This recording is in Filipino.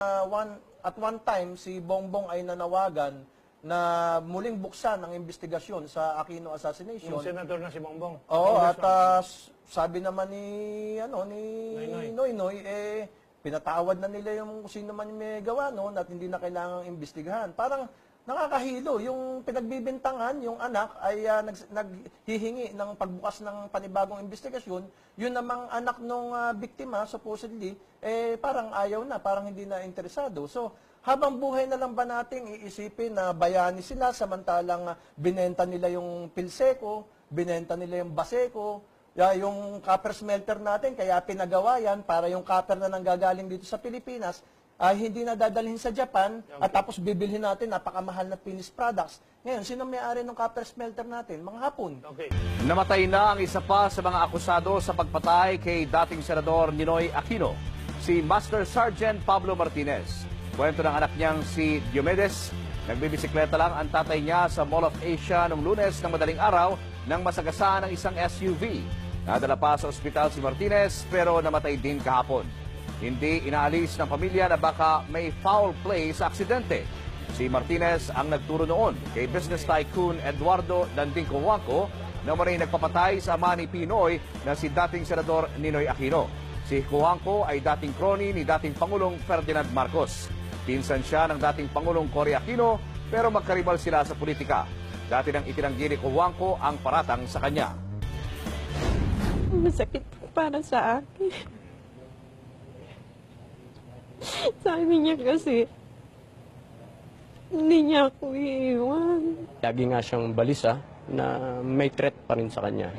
uh, one, at one time, si Bongbong ay nanawagan na muling buksan ang investigasyon sa Aquino assassination. Yung senador na si Bongbong. Oo, at s- sabi naman ni ano ni Noynoy. Noynoy eh pinatawad na nila yung sino man yung may gawa noon at hindi na kailangang imbestigahan. Parang nakakahilo yung pinagbibintangan yung anak ay ah, nags- naghihingi ng pagbukas ng panibagong investigasyon. Yun namang anak nung ah, biktima supposedly eh parang ayaw na, parang hindi na interesado. So habang buhay na lang ba nating iisipin na bayani sila samantalang ah, binenta nila yung Pilseco, binenta nila yung Baseco, ya, yung copper smelter natin, kaya pinagawa yan para yung copper na nanggagaling dito sa Pilipinas ay hindi na dadalhin sa Japan at tapos bibilhin natin napakamahal na finished products. Ngayon, sino may-ari ng copper smelter natin? Mga Hapon. Okay. Namatay na ang isa pa sa mga akusado sa pagpatay kay dating Senador Ninoy Aquino, si Master Sergeant Pablo Martinez. Kwento ng anak niyang si Diomedes, nagbibisikleta lang ang tatay niya sa Mall of Asia noong lunes ng madaling araw nang masagasaan ng isang SUV. Nadala pa sa ospital si Martinez pero namatay din kahapon. Hindi inaalis ng pamilya na baka may foul play sa aksidente. Si Martinez ang nagturo noon kay business tycoon Eduardo Dandingco Huangco na maray nagpapatay sa ama ni Pinoy na si dating Senador Ninoy Aquino. Si Huangco ay dating crony ni dating Pangulong Ferdinand Marcos. Pinsan siya ng dating Pangulong Cory Aquino pero magkaribal sila sa politika. Dati nang itinanggi ni Huangco ang paratang sa kanya. Masakit para sa akin. Sabi niya kasi, hindi niya ako iiwan. Lagi nga siyang balisa na may threat pa rin sa kanya.